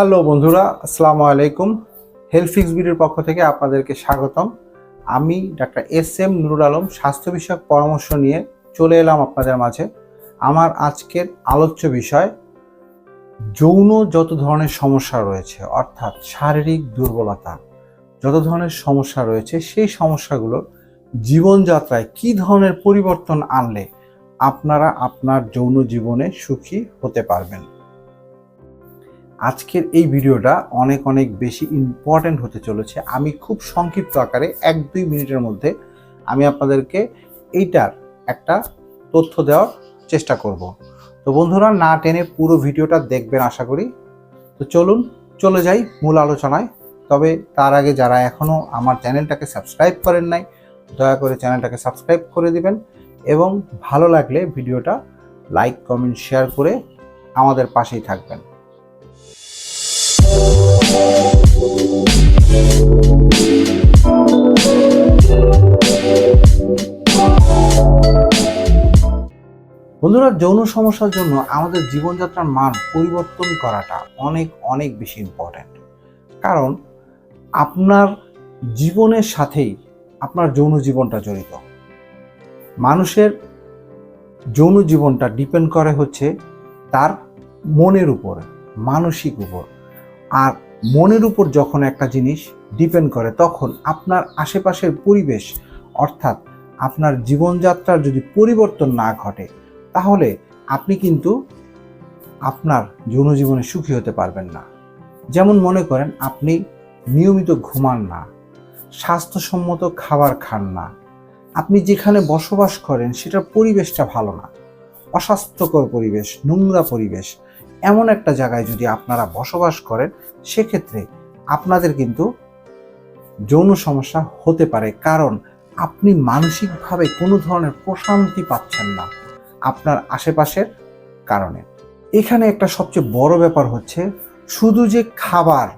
Hello বন্ধুরা, আসসালামু আলাইকুম। হেলথ ফিক্স পক্ষ থেকে আপনাদেরকে স্বাগতম। আমি doctor S M Nurul Alam, স্বাস্থ্য বিষয়ক পরামর্শ নিয়ে চলে এলাম আপনাদের মাঝে। আমার আজকের আলোচ্য বিষয়, যৌন যত ধরনের সমস্যা রয়েছে, অর্থাৎ শারীরিক দুর্বলতা যত ধরনের সমস্যা রয়েছে, সেই সমস্যাগুলোর জীবনযাত্রায় কি ধরনের পরিবর্তন আনলে আপনারা আপনার যৌন জীবনে সুখী হতে পারবেন। আজকের এই ভিডিওটা অনেক অনেক বেশি ইম্পর্ট্যান্ট হতে চলেছে। আমি খুব সংক্ষিপ্ত আকারে এক, দুই মিনিটের মধ্যে আমি আপনাদেরকে এইটার একটা তথ্য দেওয়ার চেষ্টা করব। তো বন্ধুরা, না টেনে পুরো ভিডিওটা দেখবেন আশা করি। তো চলুন, চলে যাই মূল আলোচনায়। তবে তার আগে যারা এখনও আমার চ্যানেলটাকে সাবস্ক্রাইব করেন নাই, দয়া করে চ্যানেলটাকে সাবস্ক্রাইব করে দিবেন এবং ভালো লাগলে ভিডিওটা লাইক, কমেন্ট, শেয়ার করে আমাদের পাশেই থাকবেন। বন্ধুরা, যৌন সমস্যার জন্য আমাদের জীবনযাত্রার মান পরিবর্তন করাটা অনেক অনেক বেশি ইম্পর্ট্যান্ট কারণ আপনার জীবনের সাথেই আপনার যৌন জীবনটা জড়িত। মানুষের যৌন জীবনটা ডিপেন্ড করে হচ্ছে তার মনের উপর, মানসিক উপর। আর মনের উপর যখন একটা জিনিস ডিপেন্ড করে, তখন আপনার আশেপাশের পরিবেশ, অর্থাৎ আপনার জীবনযাত্রার যদি পরিবর্তন না ঘটে, তাহলে আপনি কিন্তু আপনার যৌন জীবনে সুখী হতে পারবেন না। যেমন মনে করেন, আপনি নিয়মিত ঘুমান না, স্বাস্থ্যসম্মত খাবার খান না, আপনি যেখানে বসবাস করেন, সেটার পরিবেশটা ভালো না। অস্বাস্থ্যকর পরিবেশ, নোংরা পরিবেশ এমন একটা জায়গায় যদি আপনারা বসবাস করেন, সেক্ষেত্রে আপনাদের কিন্তু যৌন সমস্যা হতে পারে। কারণ আপনি মানসিকভাবে কোনো ধরনের প্রশান্তি পাচ্ছেন না আপনার আশেপাশের কারণে। এখানে একটা সবচেয়ে বড় ব্যাপার হচ্ছে, শুধু যে খাবার,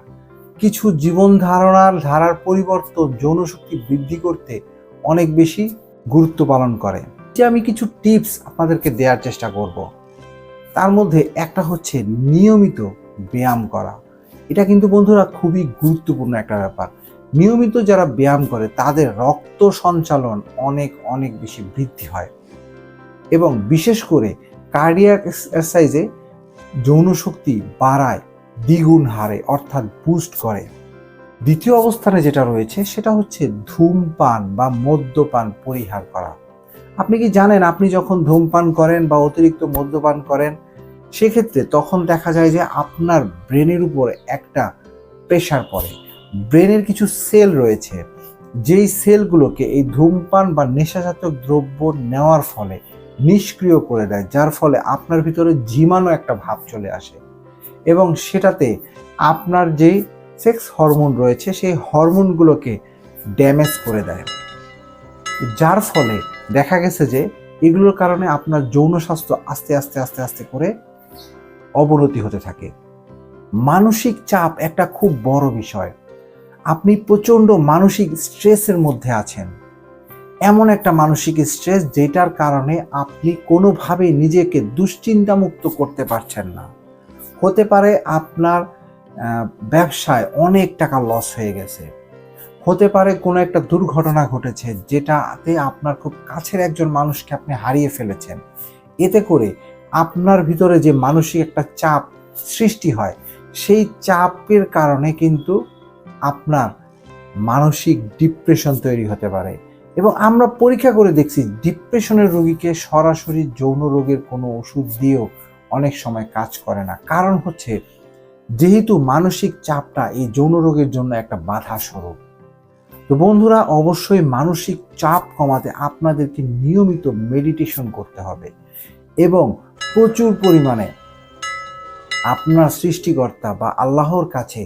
কিছু জীবন ধারণার ধারার পরিবর্তন যৌন শক্তি বৃদ্ধি করতে অনেক বেশি গুরুত্ব পালন করে। যে আমি কিছু টিপস আপনাদেরকে দেওয়ার চেষ্টা করব। তার মধ্যে একটা হচ্ছে নিয়মিত ব্যায়াম করা। এটা কিন্তু বন্ধুরা খুবই গুরুত্বপূর্ণ একটা ব্যাপার। নিয়মিত যারা ব্যায়াম করে, তাদের রক্ত সঞ্চালন অনেক অনেক বেশি বৃদ্ধি হয়। এবং বিশেষ করে কার্ডিয়াক এক্সারসাইজে যৌন শক্তি বাড়ায়, দ্বিগুণ হারে, অর্থাৎ বুস্ট করে। দ্বিতীয় অবস্থানে যেটা রয়েছে, সেটা হচ্ছে ধূমপান বা মদ্যপান পরিহার করা। আপনি কি জানেন আপনি যখন ধূমপান করেন বা অতিরিক্ত মদ্যপান করেন, সেক্ষেত্রে তখন দেখা যায় যে আপনার ব্রেনের উপর একটা প্রেশার পড়ে। ব্রেনের কিছু সেল রয়েছে, যেই সেলগুলোকে এই ধূমপান বা নেশাজাতক দ্রব্য নেওয়ার ফলে নিষ্ক্রিয় করে দেয়, যার ফলে আপনার ভিতরে জীবাণু একটা ভাব চলে আসে। এবং সেটাতে আপনার যেই সেক্স হরমোন রয়েছে, সেই হরমোনগুলোকে ড্যামেজ করে দেয়। যার ফলে দেখা গেছে যে এগুলোর কারণে আপনার যৌন স্বাস্থ্য আস্তে আস্তে আস্তে আস্তে করে অবনতি হতে থাকে। মানসিক চাপ একটা খুব বড় বিষয়। আপনি প্রচণ্ড মানসিক স্ট্রেসের মধ্যে আছেন। এমন একটা মানসিক স্ট্রেস যেটার কারণে আপনি কোনোভাবে নিজেকে দুশ্চিন্তামুক্ত করতে পারছেন না। হতে পারে আপনার ব্যবসায় অনেক টাকা লস হয়ে গেছে। হতে পারে কোনো একটা দুর্ঘটনা ঘটেছে যেটাতে আপনার খুব কাছের একজন মানুষকে আপনি হারিয়ে ফেলেছেন। এতে করে আপনার ভিতরে যে মানসিক একটা চাপ সৃষ্টি হয়, সেই চাপের কারণে কিন্তু আপনার মানসিক ডিপ্রেশন তৈরি হতে পারে। এবং আমরা পরীক্ষা করে দেখছি, ডিপ্রেশনের রোগীকে সরাসরি যৌন রোগের কোনো ওষুধ দিয়েও অনেক সময় কাজ করে না। কারণ হচ্ছে, যেহেতু মানসিক চাপটা এই যৌন রোগের জন্য একটা বাধা স্বরূপ তো বন্ধুরা, অবশ্যই মানসিক চাপ কমাতে আপনাদেরকে নিয়মিত মেডিটেশন করতে হবে এবং প্রচুর পরিমাণে আপনার সৃষ্টিকর্তা বা আল্লাহর কাছে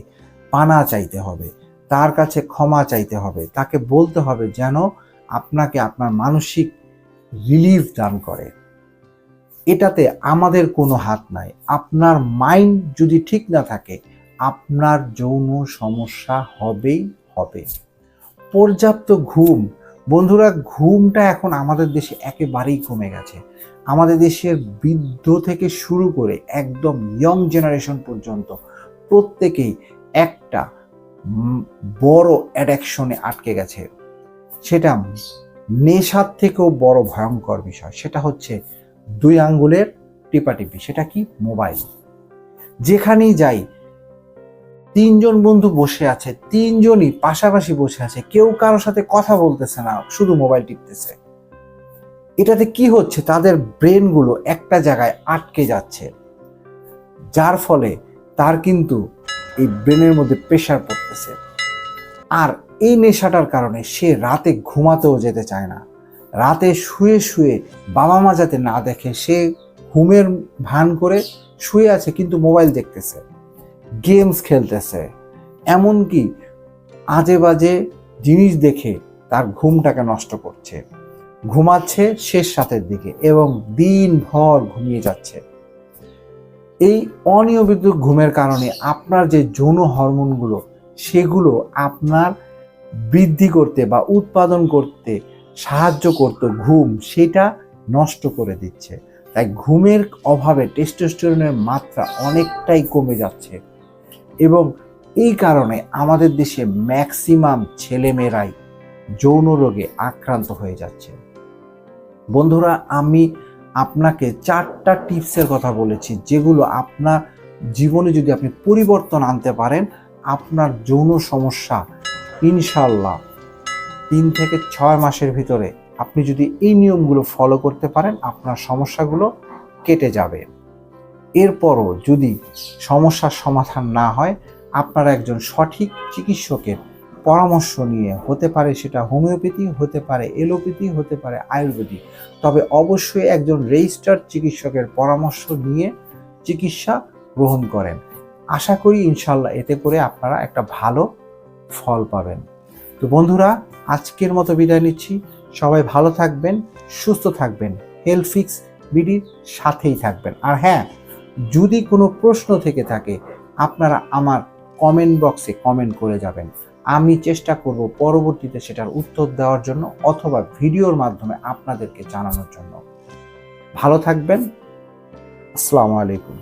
পানা চাইতে হবে, তার কাছে ক্ষমা চাইতে হবে, তাকে বলতে হবে যেন আপনাকে আপনার মানসিক রিলিফ দান করে। এটাতে আমাদের কোনো হাত নাই, আপনার মাইন্ড যদি ঠিক না থাকে, আপনার যৌন সমস্যা হবেই হবে। পর্যাপ্ত ঘুম। বন্ধুরা, ঘুমটা এখন আমাদের দেশে একেবারেই কমে গেছে। আমাদের দেশের বৃদ্ধ থেকে শুরু করে একদম ইয়ং জেনারেশন পর্যন্ত প্রত্যেকেই একটা বড় অ্যাডাকশনে আটকে গেছে। সেটা নেশার থেকেও বড় ভয়ঙ্কর বিষয়। সেটা হচ্ছে দুই আঙ্গুলের টিপাটিপি, সেটা কি? মোবাইল যেখানেই যাই তিনজন বন্ধু বসে আছে, তিনজনই পাশাপাশি বসে আছে, কেউ কারোর সাথে কথা বলতেছে না, শুধু মোবাইল টিপতেছে। এটাতে কি হচ্ছে? তাদের ব্রেনগুলো একটা জায়গায় আটকে যাচ্ছে। যার ফলে তার কিন্তু এই ব্রেনের মধ্যে প্রেশার পড়তেছে। আর এই নেশাটার কারণে সে রাতে ঘুমাতেও যেতে চায় না। রাতে শুয়ে শুয়ে বাবা মা যাতে না দেখে, সে ঘুমের ভান করে শুয়ে আছে, কিন্তু মোবাইল দেখতেছে। গেমস খেলতেছে। এমনকি আজে বাজে জিনিস দেখে তার ঘুমটাকে নষ্ট করছে। ঘুমাচ্ছে শেষ রাতের দিকে এবং দিনভর ঘুমিয়ে যাচ্ছে। এই অনিয়মিত ঘুমের কারণে আপনার যে যৌন হরমোনগুলো, সেগুলো আপনার বৃদ্ধি করতে বা উৎপাদন করতে সাহায্য করতো ঘুম, সেটা নষ্ট করে দিচ্ছে। তাই ঘুমের অভাবে টেস্টোস্টেরনের মাত্রা অনেকটাই কমে যাচ্ছে। এবং এই কারণে আমাদের দেশে ম্যাক্সিমাম ছেলেমেয়েরাই যৌন রোগে আক্রান্ত হয়ে যাচ্ছে। বন্ধুরা, আমি আপনাকে চারটা টিপসের কথা বলেছি যেগুলো আপনার জীবনে যদি আপনি পরিবর্তন আনতে পারেন, আপনার যৌন সমস্যা ইনশাল্লাহ তিন থেকে ছয় মাসের ভিতরে আপনি যদি এই নিয়মগুলো ফলো করতে পারেন, আপনার সমস্যাগুলো কেটে যাবে। এরপরও যদি সমস্যার সমাধান না হয়, আপনারা একজন সঠিক চিকিৎসকের পরামর্শ নিয়ে হতে পারে সেটা হোমিওপ্যাথি, হতে পারে এলোপ্যাথি, হতে পারে আয়ুর্বেদিক। তবে অবশ্যই একজন রেজিস্টার্ড চিকিৎসকের পরামর্শ নিয়ে চিকিৎসা গ্রহণ করেন। আশা করি ইনশাল্লাহ এতে করে আপনারা একটা ভালো ফল পাবেন। তো বন্ধুরা, আজকের মতো বিদায় নিচ্ছি। সবাই ভালো থাকবেন, সুস্থ থাকবেন হেলথ ফিক্স বিডির সাথেই থাকবেন। আর হ্যাঁ যদি কোনো প্রশ্ন থেকে থাকে, আপনারা আমার কমেন্ট বক্সে কমেন্ট করে যাবেন। আমি চেষ্টা করব পরবর্তীতে সেটার উত্তর দেওয়ার জন্য অথবা ভিডিওর মাধ্যমে আপনাদেরকে জানানোর জন্য। ভালো থাকবেন। আসসালামু আলাইকুম।